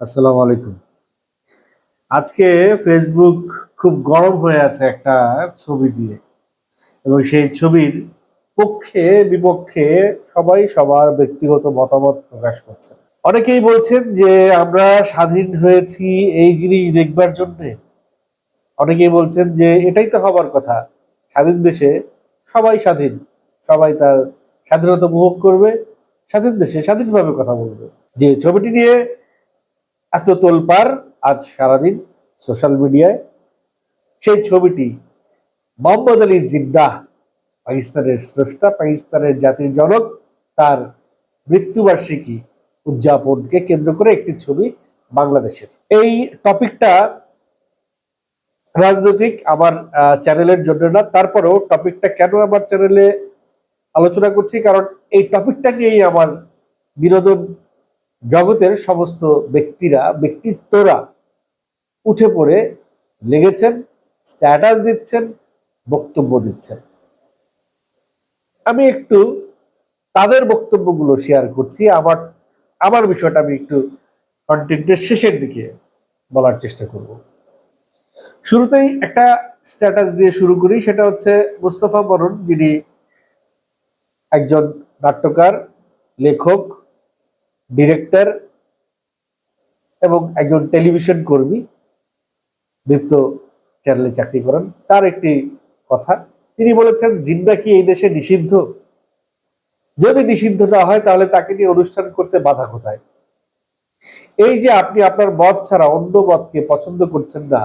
আসসালামু আলাইকুম। আজকে ফেসবুক খুব গরম হয়ে আছে একটা ছবি দিয়ে এবং সেই ছবির পক্ষে, বিপক্ষে সবাই সবার ব্যক্তিগত মতামত প্রকাশ করছে। অনেকেই বলছেন যে আমরা স্বাধীন হয়েছি এই জিনিস দেখবার জন্য। অনেকেই বলছেন যে এটাই তো হবার কথা। স্বাধীন দেশে সবাই স্বাধীন। সবাই তার স্বাধীনতা উপভোগ করবে। স্বাধীন দেশে স্বাধীনভাবে কথা বলবে। যে ছবিটি নিয়ে এত তোলপার আজ সারাদিন সোশ্যাল মিডিয়ায় সেই ছবিটি মোহাম্মদ আলী জিদ্দাহ পাকিস্তানের স্রষ্টা, পাকিস্তানের জাতির জনক, তার মৃত্যুবার্ষিকী উদযাপনকে কেন্দ্র করে একটি ছবি বাংলাদেশের। এই টপিকটা রাজনৈতিক আমার চ্যানেলের জন্য না, তারপরেও টপিকটা কেন আমার চ্যানেলে আলোচনা করছি, কারণ এই টপিকটা নিয়েই আমার বিনোদন জগতের সমস্ত ব্যক্তিরা, ব্যক্তিত্বরা উঠে পড়ে লেগেছেন স্ট্যাটাস দিচ্ছেন, বক্তব্য দিচ্ছেন। আমি একটু তাদের বক্তব্যগুলো শেয়ার করছি। আমার আমার বিষয়টা আমি একটু কন্টেন্টের শেষের দিকে বলার চেষ্টা করব। শুরুতেই একটা স্ট্যাটাস দিয়ে শুরু করি। সেটা হচ্ছে মুস্তফা বরণ যিনি একজন নাট্যকার, লেখক ডিরেক্টর এবং একজন টেলিভিশন কর্মী দীপ্ত চ্যানেলে চাকরি করেন। তার একটি কথা, তিনি বলেছেন জিন্দা কি এই দেশে নিষিদ্ধ? যদি নিষিদ্ধ না হয়, তাহলে তাকে নিয়ে অনুষ্ঠান করতে বাধা কোথায়? এই যে আপনি আপনার মত ছাড়া অন্য মতকে পছন্দ করছেন না,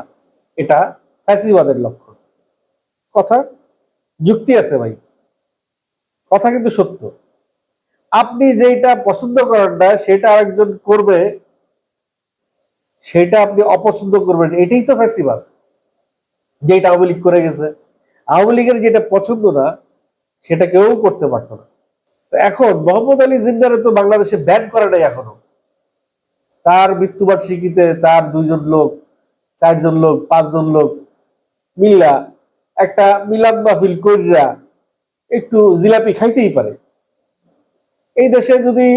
এটা ফ্যাসিবাদের লক্ষণ। কথা, যুক্তি আছে ভাই। কথা কিন্তু সত্য। আপনি যেটা পছন্দ করেন না, সেটা আরেকজন করবে, সেটা আপনি অপছন্দ করবেন এটাই তো ফেস্টিভাল যেটা আওয়ামী লীগ করে গেছে। আওয়ামী লীগের যেটা পছন্দ না, সেটা কেউ করতে পারতো না। এখন মোহাম্মদ আলী জিন্দারে তো বাংলাদেশে ব্যান করে নাই এখনও। তার মৃত্যুবার্ষিকীতে তার দুইজন লোক, চারজন লোক, পাঁচজন লোক মিল্লা, একটা মিলাদ মাহফিল কইরা একটু জিলাপি খাইতেই পারে। এই দেশে যদি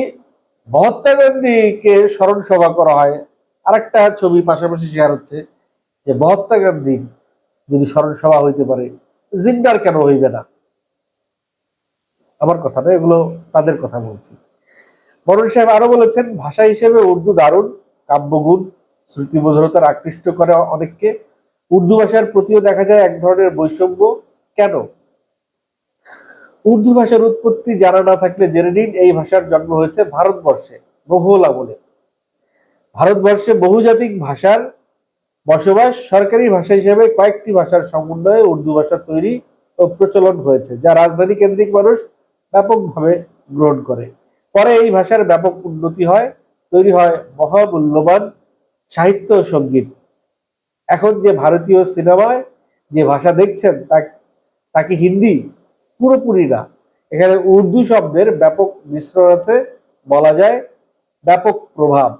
মহাত্মা গান্ধীকে স্মরণ সভা করা হয়, আরেকটা ছবি পাশাপাশি শেয়ার হচ্ছে যে মহাত্মা গান্ধীর যদি স্মরণ সভা হইতে পারে, জিন্দার কেন হইবে না? আমার কথা না এগুলো তাদের কথা বলছি। বরুণ সাহেব আরও বলেছেন, ভাষা হিসেবে উর্দু দারুণ, কাব্যগুণ শ্রুতিমধুরতার আকৃষ্ট করে অনেককে। উর্দু ভাষার প্রতিও দেখা যায় এক ধরনের বৈষম্য। কেন? উর্দু ভাষার উৎপত্তি জানা না থাকলে জেনে নিন এই ভাষার জন্ম হয়েছে ভারতবর্ষে মোঘল আমলে। ভারতবর্ষে বহুজাতিক ভাষার বসবাস সরকারি ভাষা হিসেবে কয়েকটি ভাষার সমন্বয়ে উর্দু ভাষা তৈরি ও প্রচলন হয়েছে, যা রাজধানী কেন্দ্রিক মানুষ ব্যাপকভাবে গ্রহণ করে। পরে এই ভাষার ব্যাপক উন্নতি হয়, তৈরি হয় মহামূল্যবান সাহিত্য ও সংগীত। এখন যে ভারতীয় সিনেমায় যে ভাষা দেখছেন তা তা কি হিন্দি পুরোপুরি না এখানে উর্দু শব্দের ব্যাপক মিশ্রণ আছে, বলা যায় ব্যাপক প্রভাব।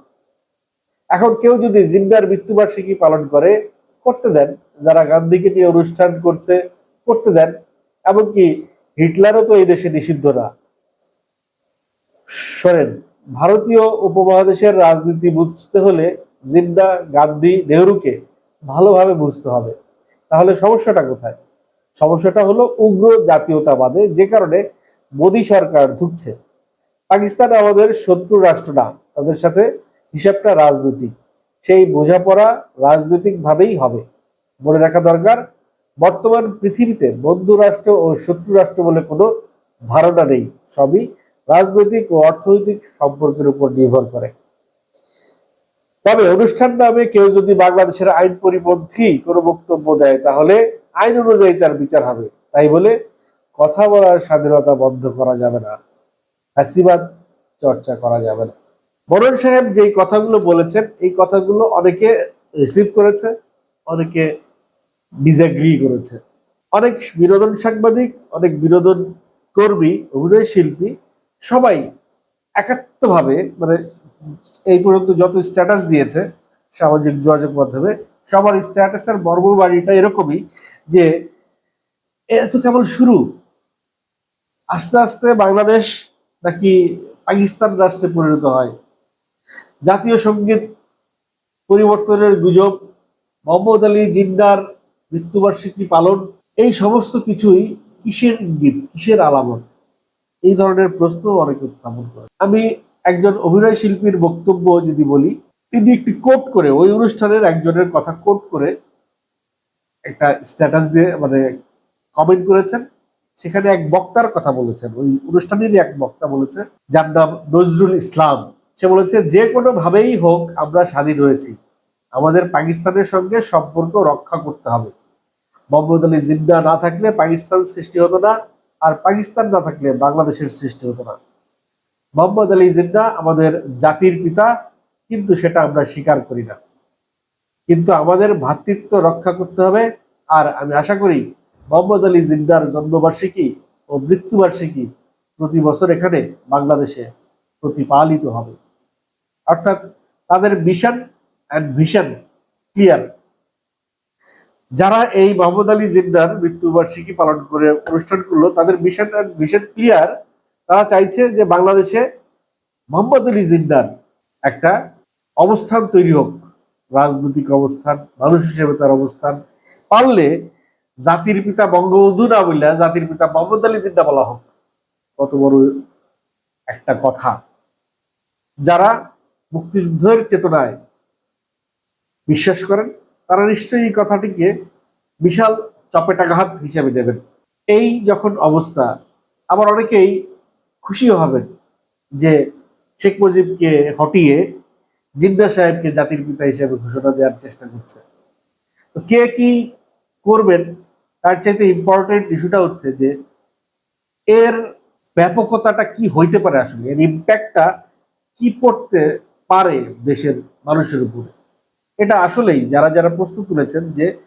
এখন কেউ যদি জিন্দার মৃত্যুবার্ষিকী পালন করে, করতে দেন। যারা গান্ধীকে নিয়ে অনুষ্ঠান করছে, করতে দেন। এমনকি হিটলারও তো এই দেশে নিষিদ্ধ না। শোনেন, ভারতীয় উপমহাদেশের রাজনীতি বুঝতে হলে জিন্দা গান্ধী, নেহরুকে ভালোভাবে বুঝতে হবে। তাহলে সমস্যাটা কোথায়? সমস্যাটা হলো উগ্র জাতীয়তাবাদে যে কারণে মোদী সরকার ঢুকছে। পাকিস্তান আমাদের শত্রু রাষ্ট্র না, তাদের সাথে হিসাবটা রাজনৈতিক। সেই বোঝাপড়া রাজনৈতিক ভাবেই হবে। মনে রাখা দরকার, বর্তমান পৃথিবীতে বন্ধু রাষ্ট্র ও শত্রু রাষ্ট্র বলে কোনো ধারণা নেই। সবই রাজনৈতিক ও অর্থনৈতিক সম্পর্কের উপর নির্ভর করে। তবে অনুষ্ঠান নামে কেউ যদি বাংলাদেশের আইন পরিপন্থী কোনো বক্তব্য দেয়, তাহলে আইন অনুযায়ী তার বিচার হবে। তাই বলে কথা বলার স্বাধীনতা বন্ধ করা যাবে না। ফ্যাসিবাদ চর্চা করা যাবে না। বরণ সাহেব যেই কথাগুলো বলেছেন, এই কথাগুলো অনেকে রিসিভ করেছে, অনেকে ডিসএগ্রি করেছে। অনেক বিনোদন সাংবাদিক, অনেক বিনোদন কর্মী, অভিনয় শিল্পী সবাই একাত্মভাবে মানে এই পর্যন্ত যত স্ট্যাটাস দিয়েছে সামাজিক যোগাযোগ মাধ্যমে সবার স্ট্যাটাসের মর্মবাড়িটা এরকমই যে এত কেবল শুরু। আস্তে আস্তে বাংলাদেশ নাকি পাকিস্তান রাষ্ট্রে পরিণত হয়। জাতীয় সংগীত পরিবর্তনের গুজব, মোহাম্মদ আলী জিন্নার মৃত্যুবার্ষিকী পালন, এই সমস্ত কিছুই কিসের ইঙ্গিত, কিসের আলামত? এই ধরনের প্রশ্ন অনেকে উত্থাপন করে আমি একজন অভিনয় শিল্পীর বক্তব্য যদি বলি তিনি একটি কোট করে, ওই অনুষ্ঠানের একজনের কথা কোট করে একটা স্ট্যাটাস দিয়ে মানে কমেন্ট করেছেন। সেখানে এক বক্তার কথা বলেছেন, ওই অনুষ্ঠানেরই এক বক্তা বলেছে, যার নাম নজরুল ইসলাম। সে বলেছে, যে কোনো ভাবেই হোক, আমরা স্বাধীন হয়েছি। আমাদের পাকিস্তানের সঙ্গে সম্পর্ক রক্ষা করতে হবে। মোহাম্মদ আলী জিন্না না থাকলে পাকিস্তান সৃষ্টি হতো না, আর পাকিস্তান না থাকলে বাংলাদেশের সৃষ্টি হতো না। মোহাম্মদ আলী জিন্না আমাদের জাতির পিতা কিন্তু সেটা আমরা স্বীকার করি না। কিন্তু আমাদের ভ্রাতৃত্ব রক্ষা করতে হবে আর আমি আশা করি মোহাম্মদ আলী জিন্দার জন্মবার্ষিকী ও মৃত্যুবার্ষিকী প্রতি বছর এখানে বাংলাদেশে প্রতিপালিত হবে। অর্থাৎ তাদের মিশন অ্যান্ড ভিশন ক্লিয়ার যারা এই মোহাম্মদ আলী জিন্দার মৃত্যুবার্ষিকী পালন করে অনুষ্ঠান করল, তাদের মিশন অ্যান্ড ভিশন ক্লিয়ার তারা চাইছে যে বাংলাদেশে মোহাম্মদ আলী জিন্দার একটা অবস্থান তৈরি হোক, রাজনৈতিক অবস্থান, মানুষ হিসেবে তার অবস্থান। পারলে জাতির পিতা বঙ্গবন্ধু না বললে জাতির পিতা মোহাম্মদ আলী জিন্না বলা হোক। কত বড় একটা কথা। যারা মুক্তিযুদ্ধের চেতনায় বিশ্বাস করেন, তারা নিশ্চয়ই কথাটিকে বিশাল চপেটাঘাত হিসেবে নেবেন। এই যখন অবস্থা, আবার অনেকেই খুশিও হবেন যে শেখ মুজিবকে হটিয়ে জিন্না সাহেবকে জাতির পিতা হিসেবে ঘোষণা দেওয়ার চেষ্টা করছে। তো কে কি করবেন? তার চাইতে ইম্পর্টেন্ট ইস্যুটা হচ্ছে যে, এর ব্যাপকতাটা কি হইতে পারে আসলে? এর ইম্প্যাক্টটা কি পড়তে পারে দেশের মানুষের উপরে? এটা আসলেই যারা যারা প্রশ্ন তুলেছেন যে,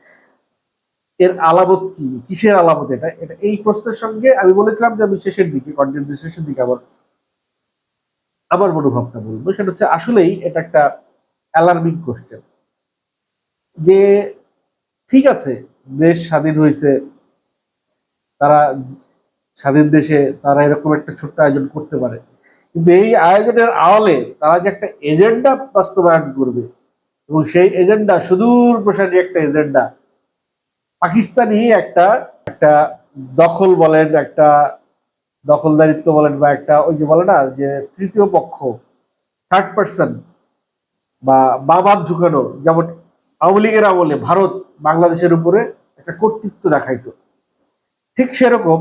এর আলামত কি? কিসের আলামত এটা? এটা এই প্রশ্নের সঙ্গে আমি বলেছিলাম যে আমি শেষের দিকে কন্টেন্টের শেষের দিকে আমার আমার মনোভাবটা বলব, সেটা হচ্ছে আসলেই এটা একটা অ্যালার্মিং কোশ্চেন যে ঠিক আছে, দেশ স্বাধীন হয়েছে, তারা স্বাধীন দেশে তারা এরকম একটা ছোট্ট আয়োজন করতে পারে। কিন্তু এই আয়োজনের আড়ালে তারা যে একটা এজেন্ডা বাস্তবায়ন করবে, এবং সেই এজেন্ডা সুদূর প্রসারী একটা এজেন্ডা, পাকিস্তানি একটা একটা দখল বলেন, একটা দখলদারিত্ব বলেন বা একটা ওই যে বলে না, যে তৃতীয় পক্ষ থার্ড পার্সন বা বাবাদ ঢুকানো, যেমন আওয়ামী লীগের আমলে ভারত বাংলাদেশের উপরে একটা কর্তৃত্ব দেখাইতো। ঠিক সেরকম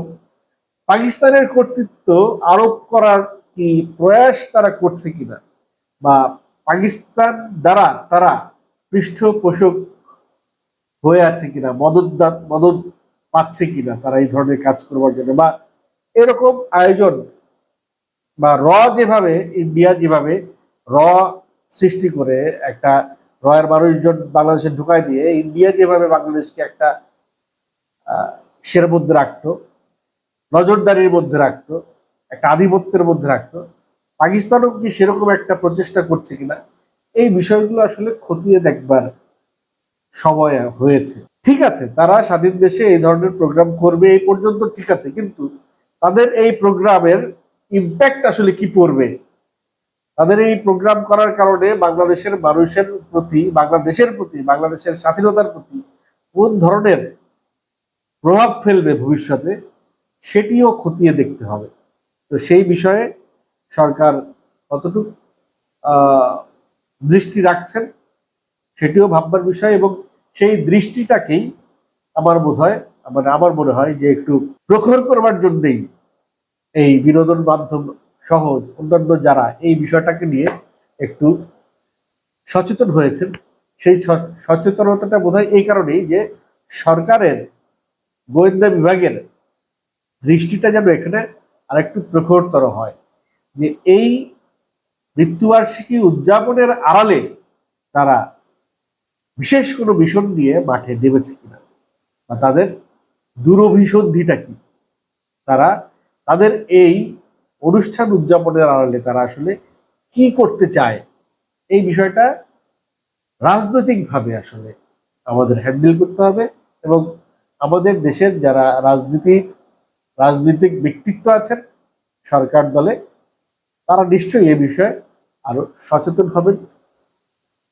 পাকিস্তানের কর্তৃত্ব আরোপ করার কি প্রয়াস তারা করছে কিনা? বা পাকিস্তান দ্বারা তারা পৃষ্ঠপোষক হয়ে আছে কিনা, মদত মদত পাচ্ছে কিনা তারা এই ধরনের কাজ করবার জন্য? বা এরকম আয়োজন বা র যেভাবে, ইন্ডিয়া যেভাবে র সৃষ্টি করে একটা রয়ের মানুষজন বাংলাদেশে ঢুকাই দিয়ে ইন্ডিয়া যেভাবে বাংলাদেশকে একটা সের মধ্যে রাখতো, নজরদারির মধ্যে রাখতো, একটা আধিপত্যের মধ্যে রাখতো, পাকিস্তানও কি সেরকম একটা প্রচেষ্টা করছে কিনা? এই বিষয়গুলো আসলে খতিয়ে দেখবার সময় হয়েছে। ঠিক আছে, তারা স্বাধীন দেশে এই ধরনের প্রোগ্রাম করবে এই পর্যন্ত ঠিক আছে, কিন্তু তাদের এই প্রোগ্রামের ইম্প্যাক্ট আসলে কি পড়বে? তাদের এই প্রোগ্রাম করার কারণে বাংলাদেশের মানুষের প্রতি, বাংলাদেশের প্রতি, বাংলাদেশের স্বাধীনতার প্রতি কোন ধরনের প্রভাব ফেলবে ভবিষ্যতে, সেটিও খতিয়ে দেখতে হবে। তো সেই বিষয়ে সরকার কতটুকু দৃষ্টি রাখছেন, সেটিও ভাববার বিষয় এবং সেই দৃষ্টিটাকেই আমার বোধ হয় মানে আমার মনে হয় যে একটু প্রখর করবার জন্যেই এই বিনোদন মাধ্যম সহজ অন্যান্য যারা এই বিষয়টাকে নিয়ে একটু সচেতন হয়েছেন, সেই সচেতনতাটা বোধ এই কারণেই যে সরকারের, গোয়েন্দা বিভাগের দৃষ্টিটা যেন এখানে আরেকটু প্রখরতর হয়। যে এই মৃত্যুবার্ষিকী উদযাপনের আড়ালে তারা বিশেষ কোনো মিশন নিয়ে মাঠে নেমেছে কিনা বা তাদের দুরভিসন্ধিটা কি? তারা তাদের এই অনুষ্ঠান উদযাপনের আড়ালে তারা আসলে কি করতে চায়? এই বিষয়টা রাজনৈতিকভাবে আসলে আমাদের হ্যান্ডেল করতে হবে এবং আমাদের দেশের যারা রাজনীতি, রাজনৈতিক ব্যক্তিত্ব আছেন সরকার দলে, তারা নিশ্চয়ই এ বিষয়ে আরও সচেতন হবেন।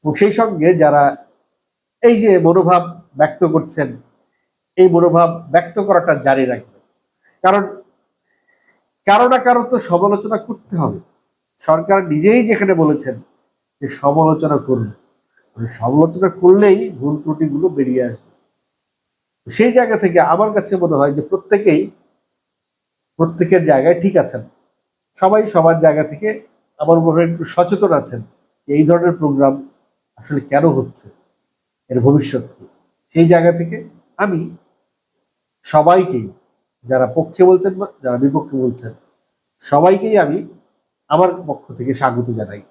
সেই সঙ্গে যারা এই যে মনোভাব ব্যক্ত করছেন এই মনোভাব ব্যক্ত করাটা জারি রাখবে। কারণ কারও না কারও তো সমালোচনা করতে হবে। সরকার নিজেই যেখানে বলেছেন যে সমালোচনা করুন। মানে সমালোচনা করলেই ভুল ত্রুটিগুলো বেরিয়ে আসবে। সেই জায়গা থেকে আমার কাছে মনে হয় যে প্রত্যেকেই প্রত্যেকের জায়গায় ঠিক আছেন। সবাই সবার জায়গা থেকে আমার মনে একটু সচেতন আছেন যে এই ধরনের প্রোগ্রাম আসলে কেন হচ্ছে, এর ভবিষ্যৎ সেই জায়গা থেকে আমি সবাইকেই যারা পক্ষে বলছেন যারা বিপক্ষে বলছেন সবাইকেই আমি আমার পক্ষ থেকে স্বাগত জানাই।